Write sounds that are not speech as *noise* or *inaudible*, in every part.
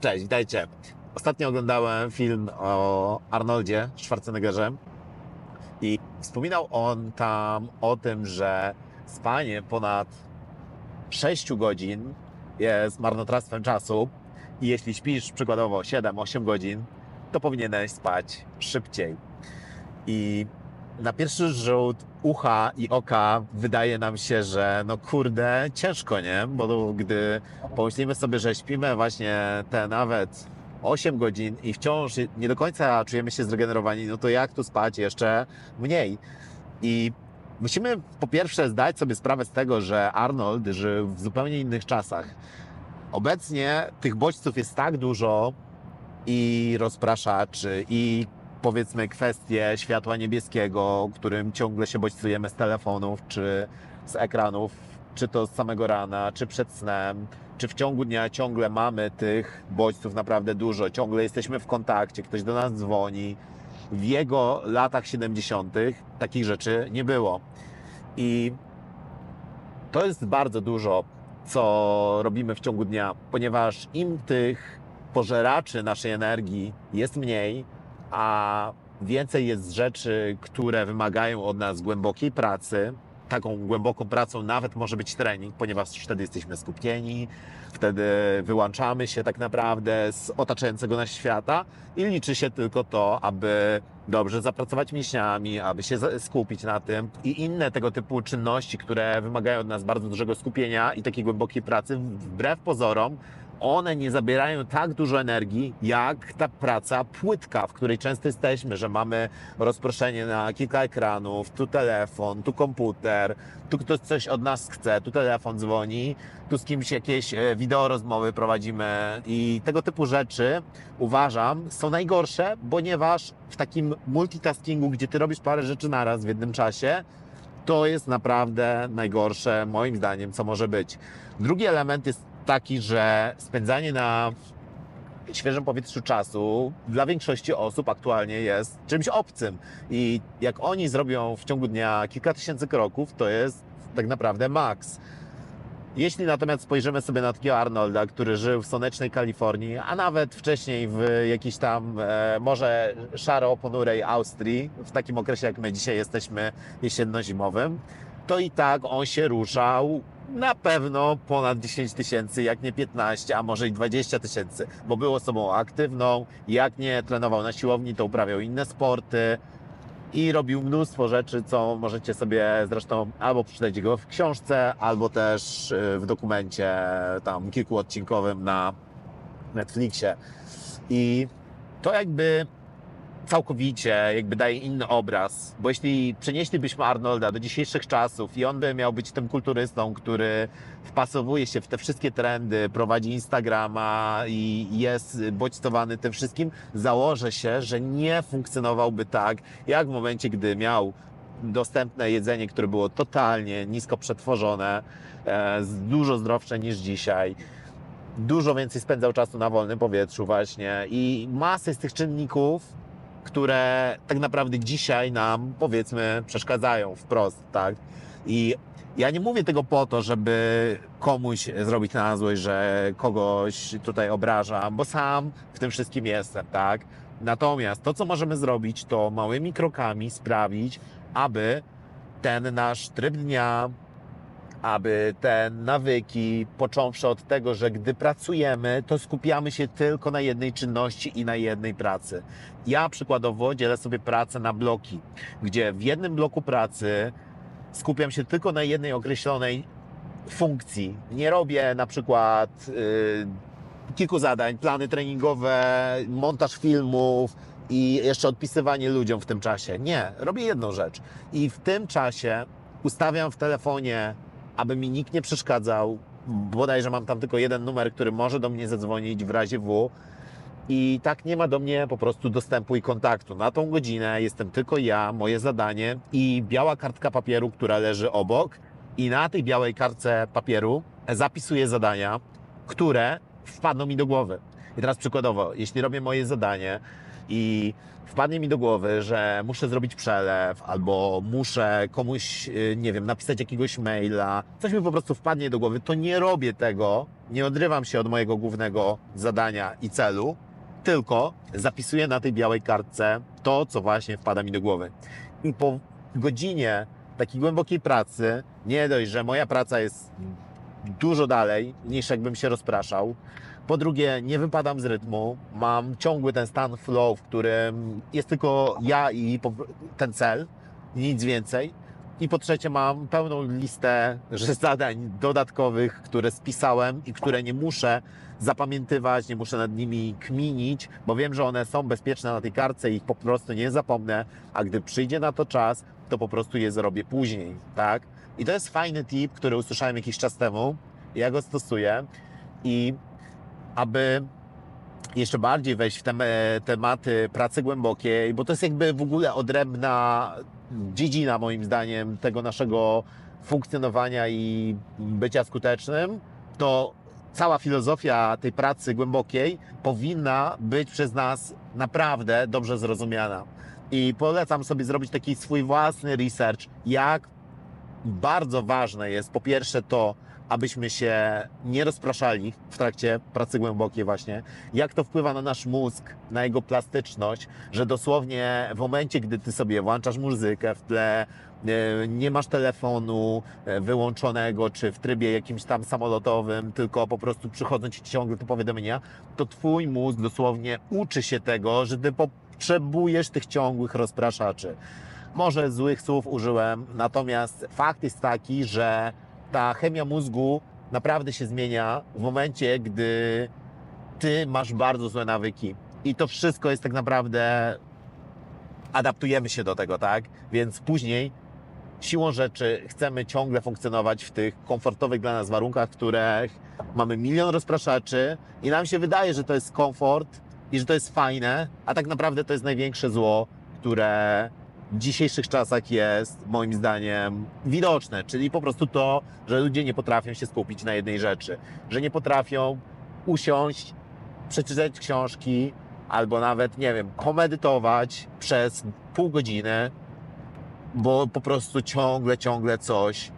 Cześć, witajcie. Ostatnio oglądałem film o Arnoldzie Schwarzeneggerze i wspominał on tam o tym, że spanie ponad 6 godzin jest marnotrawstwem czasu i jeśli śpisz przykładowo 7-8 godzin, to powinieneś spać szybciej. I na pierwszy rzut ucha i oka wydaje nam się, że no kurde, ciężko, nie? Bo gdy pomyślimy sobie, że śpimy właśnie te nawet 8 godzin i wciąż nie do końca czujemy się zregenerowani, no to jak tu spać jeszcze mniej? I musimy po pierwsze zdać sobie sprawę z tego, że Arnold żył w zupełnie innych czasach. Obecnie tych bodźców jest tak dużo i rozpraszaczy, i powiedzmy kwestie światła niebieskiego, którym ciągle się bodźcujemy z telefonów czy z ekranów, czy to z samego rana, czy przed snem, czy w ciągu dnia ciągle mamy tych bodźców naprawdę dużo, ciągle jesteśmy w kontakcie, ktoś do nas dzwoni. W jego latach 70. takich rzeczy nie było. I to jest bardzo dużo, co robimy w ciągu dnia, ponieważ im tych pożeraczy naszej energii jest mniej, a więcej jest rzeczy, które wymagają od nas głębokiej pracy. Taką głęboką pracą nawet może być trening, ponieważ wtedy jesteśmy skupieni, wtedy wyłączamy się tak naprawdę z otaczającego nas świata i liczy się tylko to, aby dobrze zapracować mięśniami, aby się skupić na tym i inne tego typu czynności, które wymagają od nas bardzo dużego skupienia i takiej głębokiej pracy, wbrew pozorom, one nie zabierają tak dużo energii, jak ta praca płytka, w której często jesteśmy, że mamy rozproszenie na kilka ekranów, tu telefon, tu komputer, tu ktoś coś od nas chce, tu telefon dzwoni, tu z kimś jakieś e, wideo rozmowy prowadzimy i tego typu rzeczy uważam są najgorsze, ponieważ w takim multitaskingu, gdzie ty robisz parę rzeczy naraz w jednym czasie, to jest naprawdę najgorsze, moim zdaniem, co może być. Drugi element jest taki, że spędzanie na świeżym powietrzu czasu dla większości osób aktualnie jest czymś obcym. I jak oni zrobią w ciągu dnia kilka tysięcy kroków, to jest tak naprawdę maks. Jeśli natomiast spojrzymy sobie na takiego Arnolda, który żył w słonecznej Kalifornii, a nawet wcześniej w jakiejś tam e, może szaro-ponurej Austrii, w takim okresie jak my dzisiaj jesteśmy jesienno-zimowym, to i tak on się ruszał na pewno ponad 10 tysięcy, jak nie 15, a może i 20 tysięcy, bo był osobą aktywną, jak nie trenował na siłowni, to uprawiał inne sporty i robił mnóstwo rzeczy, co możecie sobie zresztą albo przeczytać go w książce, albo też y, w dokumencie tam kilkuodcinkowym na Netflixie. I to jakby całkowicie jakby daje inny obraz, bo jeśli przenieślibyśmy Arnolda do dzisiejszych czasów i on by miał być tym kulturystą, który wpasowuje się w te wszystkie trendy, prowadzi Instagrama i jest bodźcowany tym wszystkim, założę się, że nie funkcjonowałby tak, jak w momencie, gdy miał dostępne jedzenie, które było totalnie nisko przetworzone, e, dużo zdrowsze niż dzisiaj dużo więcej spędzał czasu na wolnym powietrzu właśnie i masę z tych czynników które tak naprawdę dzisiaj nam, powiedzmy, przeszkadzają wprost, tak? I ja nie mówię tego po to, żeby komuś zrobić na złość, że kogoś tutaj obrażam, bo sam w tym wszystkim jestem, tak? Natomiast to, co możemy zrobić, to małymi krokami sprawić, aby ten nasz tryb dnia, aby te nawyki, począwszy od tego, że gdy pracujemy, to skupiamy się tylko na jednej czynności i na jednej pracy. Ja przykładowo dzielę sobie pracę na bloki, gdzie w jednym bloku pracy skupiam się tylko na jednej określonej funkcji. Nie robię na przykład yy, kilku zadań, plany treningowe, montaż filmów, i jeszcze odpisywanie ludziom w tym czasie. Nie, robię jedną rzecz. I w tym czasie ustawiam w telefonie aby mi nikt nie przeszkadzał. Bodajże mam tam tylko jeden numer, który może do mnie zadzwonić w razie W. I tak nie ma do mnie po prostu dostępu i kontaktu. Na tą godzinę jestem tylko ja, moje zadanie i biała kartka papieru, która leży obok. I na tej białej kartce papieru zapisuję zadania, które wpadną mi do głowy. I teraz przykładowo, jeśli robię moje zadanie i wpadnie mi do głowy, że muszę zrobić przelew albo muszę komuś, y, nie wiem, napisać jakiegoś maila, coś mi po prostu wpadnie do głowy, to nie robię tego, nie odrywam się od mojego głównego zadania i celu, tylko zapisuję na tej białej kartce to, co właśnie wpada mi do głowy. I po godzinie takiej głębokiej pracy, nie dość, że moja praca jest dużo dalej niż jakbym się rozpraszał. Po drugie, nie wypadam z rytmu, mam ciągły ten stan flow, w którym jest tylko ja i ten cel, nic więcej. I po trzecie, mam pełną listę zadań dodatkowych, które spisałem i które nie muszę zapamiętywać, nie muszę nad nimi kminić, bo wiem, że one są bezpieczne na tej kartce i ich po prostu nie zapomnę, a gdy przyjdzie na to czas, to po prostu je zrobię później, tak? I to jest fajny tip, który usłyszałem jakiś czas temu. Ja go stosuję i aby jeszcze bardziej wejść w te tematy pracy głębokiej, bo to jest jakby w ogóle odrębna dziedzina moim zdaniem tego naszego funkcjonowania i bycia skutecznym, to cała filozofia tej pracy głębokiej powinna być przez nas naprawdę dobrze zrozumiana. I polecam sobie zrobić taki swój własny research, jak bardzo ważne jest po pierwsze to, abyśmy się nie rozpraszali w trakcie pracy głębokiej właśnie, jak to wpływa na nasz mózg, na jego plastyczność, że dosłownie w momencie, gdy ty sobie włączasz muzykę w tle, e, nie masz telefonu e, wyłączonego, czy w trybie jakimś tam samolotowym, tylko po prostu przychodzą ci ciągle te powiadomienia, to twój mózg dosłownie uczy się tego, że ty potrzebujesz tych ciągłych rozpraszaczy. Może złych słów użyłem, natomiast fakt jest taki, że ta chemia mózgu naprawdę się zmienia w momencie, gdy ty masz bardzo złe nawyki. I to wszystko jest tak naprawdę. Adaptujemy się do tego, tak? Więc później siłą rzeczy chcemy ciągle funkcjonować w tych komfortowych dla nas warunkach, w których mamy milion rozpraszaczy i nam się wydaje, że to jest komfort i że to jest fajne, a tak naprawdę to jest największe zło, które w dzisiejszych czasach jest moim zdaniem widoczne, czyli po prostu to, że ludzie nie potrafią się skupić na jednej rzeczy, że nie potrafią usiąść, przeczytać książki albo nawet, nie wiem, pomedytować przez pół godziny, bo po prostu ciągle, ciągle coś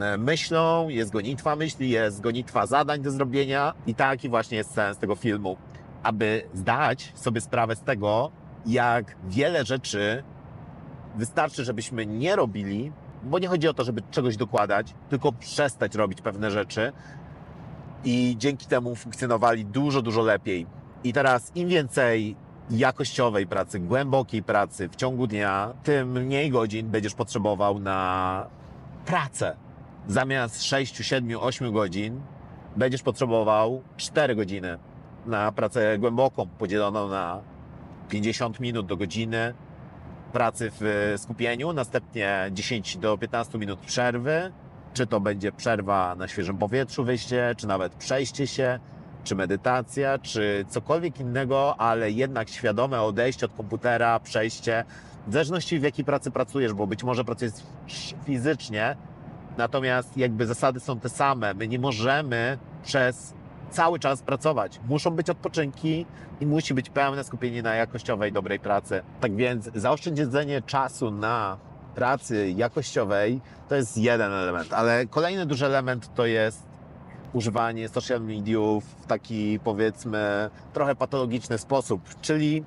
e, myślą, jest gonitwa myśli, jest gonitwa zadań do zrobienia i taki właśnie jest sens tego filmu, aby zdać sobie sprawę z tego, jak wiele rzeczy Wystarczy, żebyśmy nie robili, bo nie chodzi o to, żeby czegoś dokładać, tylko przestać robić pewne rzeczy i dzięki temu funkcjonowali dużo, dużo lepiej. I teraz im więcej jakościowej pracy, głębokiej pracy w ciągu dnia, tym mniej godzin będziesz potrzebował na pracę. Zamiast 6, 7, 8 godzin będziesz potrzebował 4 godziny na pracę głęboką, podzieloną na 50 minut do godziny, pracy w skupieniu, następnie 10 do 15 minut przerwy, czy to będzie przerwa na świeżym powietrzu, wyjście, czy nawet przejście się, czy medytacja, czy cokolwiek innego, ale jednak świadome odejście od komputera, przejście, w zależności w jakiej pracy pracujesz, bo być może pracujesz fizycznie, natomiast jakby zasady są te same. My nie możemy przez cały czas pracować. Muszą być odpoczynki i musi być pełne skupienie na jakościowej, dobrej pracy. Tak więc zaoszczędzenie czasu na pracy jakościowej to jest jeden element, ale kolejny duży element to jest używanie social mediów w taki powiedzmy trochę patologiczny sposób, czyli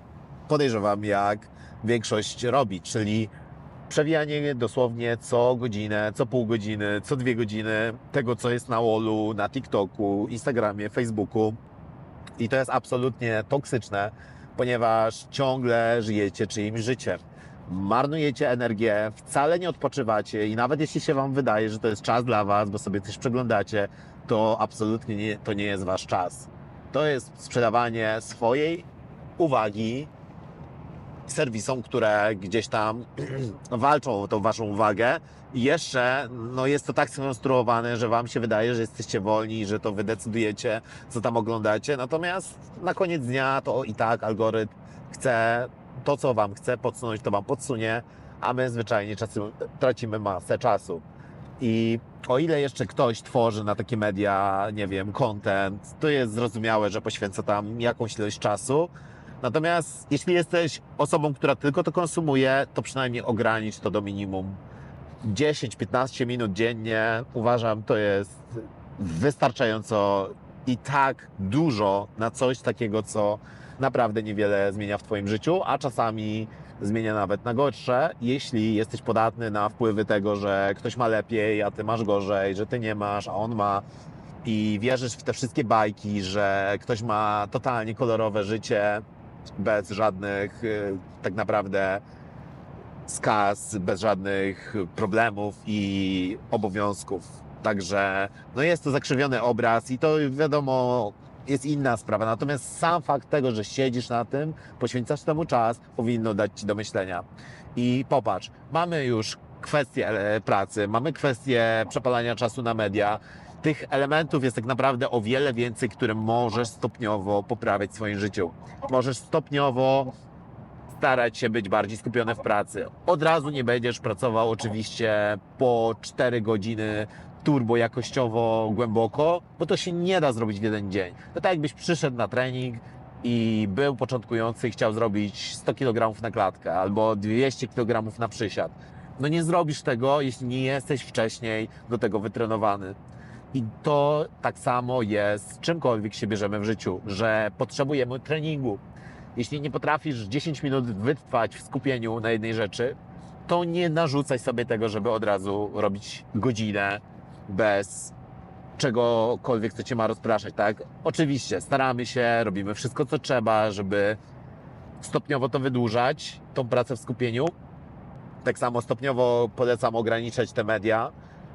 podejrzewam jak większość robi, czyli przewijanie dosłownie co godzinę, co pół godziny, co dwie godziny tego, co jest na wallu, na TikToku, Instagramie, Facebooku. I to jest absolutnie toksyczne, ponieważ ciągle żyjecie czyimś życiem. Marnujecie energię, wcale nie odpoczywacie i nawet jeśli się Wam wydaje, że to jest czas dla Was, bo sobie coś przeglądacie, to absolutnie nie, to nie jest Wasz czas. To jest sprzedawanie swojej uwagi serwisom, które gdzieś tam *clears throat* walczą o tą waszą uwagę. I jeszcze no jest to tak skonstruowane, że wam się wydaje, że jesteście wolni, że to wy decydujecie, co tam oglądacie. Natomiast na koniec dnia to i tak algorytm chce to, co wam chce podsunąć, to wam podsunie, a my zwyczajnie czasem tracimy masę czasu. I o ile jeszcze ktoś tworzy na takie media, nie wiem, content, to jest zrozumiałe, że poświęca tam jakąś ilość czasu, Natomiast jeśli jesteś osobą, która tylko to konsumuje, to przynajmniej ogranicz to do minimum. 10-15 minut dziennie uważam, to jest wystarczająco i tak dużo na coś takiego, co naprawdę niewiele zmienia w Twoim życiu, a czasami zmienia nawet na gorsze, jeśli jesteś podatny na wpływy tego, że ktoś ma lepiej, a Ty masz gorzej, że Ty nie masz, a on ma i wierzysz w te wszystkie bajki, że ktoś ma totalnie kolorowe życie bez żadnych y, tak naprawdę skaz, bez żadnych problemów i obowiązków. Także no jest to zakrzywiony obraz i to wiadomo jest inna sprawa. Natomiast sam fakt tego, że siedzisz na tym, poświęcasz temu czas, powinno dać ci do myślenia. I popatrz, mamy już kwestię e, pracy, mamy kwestię przepalania czasu na media. Tych elementów jest tak naprawdę o wiele więcej, które możesz stopniowo poprawiać w swoim życiu. Możesz stopniowo starać się być bardziej skupiony w pracy. Od razu nie będziesz pracował oczywiście po 4 godziny turbo jakościowo głęboko, bo to się nie da zrobić w jeden dzień. To tak jakbyś przyszedł na trening i był początkujący i chciał zrobić 100 kg na klatkę albo 200 kg na przysiad. No nie zrobisz tego, jeśli nie jesteś wcześniej do tego wytrenowany. I to tak samo jest z czymkolwiek się bierzemy w życiu, że potrzebujemy treningu. Jeśli nie potrafisz 10 minut wytrwać w skupieniu na jednej rzeczy, to nie narzucaj sobie tego, żeby od razu robić godzinę bez czegokolwiek, co cię ma rozpraszać, tak? Oczywiście, staramy się, robimy wszystko, co trzeba, żeby stopniowo to wydłużać, tą pracę w skupieniu. Tak samo stopniowo polecam ograniczać te media,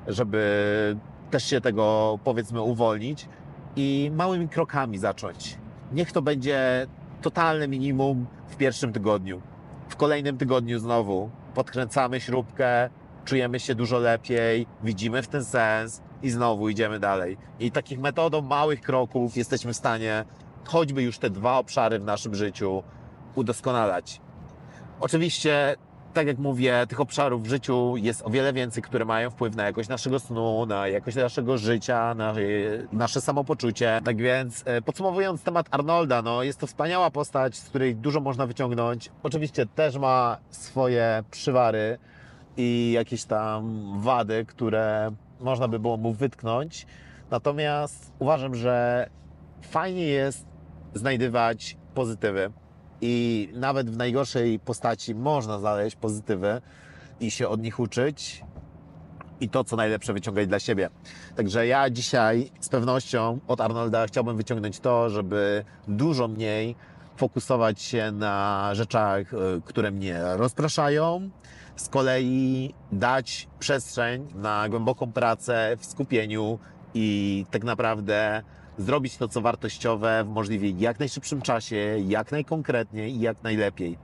żeby też się tego, powiedzmy, uwolnić i małymi krokami zacząć. Niech to będzie totalne minimum w pierwszym tygodniu. W kolejnym tygodniu znowu podkręcamy śrubkę, czujemy się dużo lepiej, widzimy w ten sens i znowu idziemy dalej. I takich metodą małych kroków jesteśmy w stanie choćby już te dwa obszary w naszym życiu udoskonalać. Oczywiście, tak jak mówię, tych obszarów w życiu jest o wiele więcej, które mają wpływ na jakość naszego snu, na jakość naszego życia, na e, nasze samopoczucie. Tak więc, e, podsumowując temat Arnolda, no jest to wspaniała postać, z której dużo można wyciągnąć. Oczywiście też ma swoje przywary i jakieś tam wady, które można by było mu wytknąć. Natomiast uważam, że fajnie jest znajdywać pozytywy i nawet w najgorszej postaci można znaleźć pozytywy i się od nich uczyć i to, co najlepsze wyciągać dla siebie. Także ja dzisiaj z pewnością od Arnolda chciałbym wyciągnąć to, żeby dużo mniej fokusować się na rzeczach, y, które mnie rozpraszają, z kolei dać przestrzeń na głęboką pracę w skupieniu i tak naprawdę zrobić to, co wartościowe w możliwie jak najszybszym czasie, jak najkonkretniej i jak najlepiej.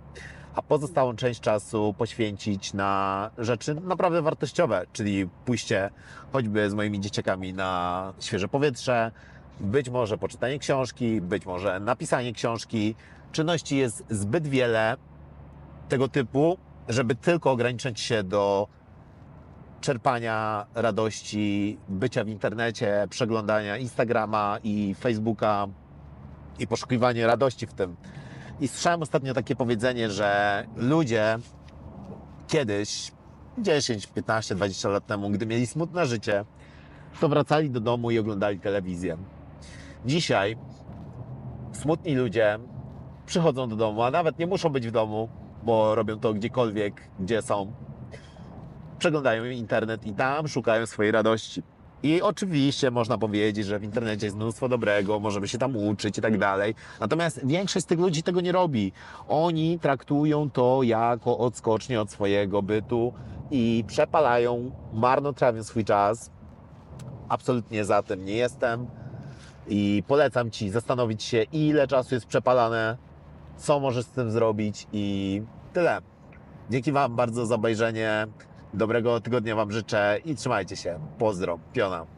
A pozostałą część czasu poświęcić na rzeczy naprawdę wartościowe, czyli pójście choćby z moimi dzieciakami na świeże powietrze, być może poczytanie książki, być może napisanie książki. Czynności jest zbyt wiele tego typu, żeby tylko ograniczyć się do czerpania radości, bycia w internecie, przeglądania Instagrama i Facebooka i poszukiwania radości w tym. I słyszałem ostatnio takie powiedzenie, że ludzie kiedyś, 10, 15, 20 lat temu, gdy mieli smutne życie, to wracali do domu i oglądali telewizję. Dzisiaj smutni ludzie przychodzą do domu, a nawet nie muszą być w domu, bo robią to gdziekolwiek, gdzie są. Przeglądają internet i tam szukają swojej radości. I oczywiście można powiedzieć, że w internecie jest mnóstwo dobrego, możemy się tam uczyć i tak dalej. Natomiast większość z tych ludzi tego nie robi. Oni traktują to jako odskocznie od swojego bytu i przepalają, marnotrawią swój czas. Absolutnie za tym nie jestem. I polecam Ci zastanowić się, ile czasu jest przepalane, co możesz z tym zrobić i tyle. Dzięki Wam bardzo za obejrzenie. Dobrego tygodnia Wam życzę i trzymajcie się. Pozdro, piona.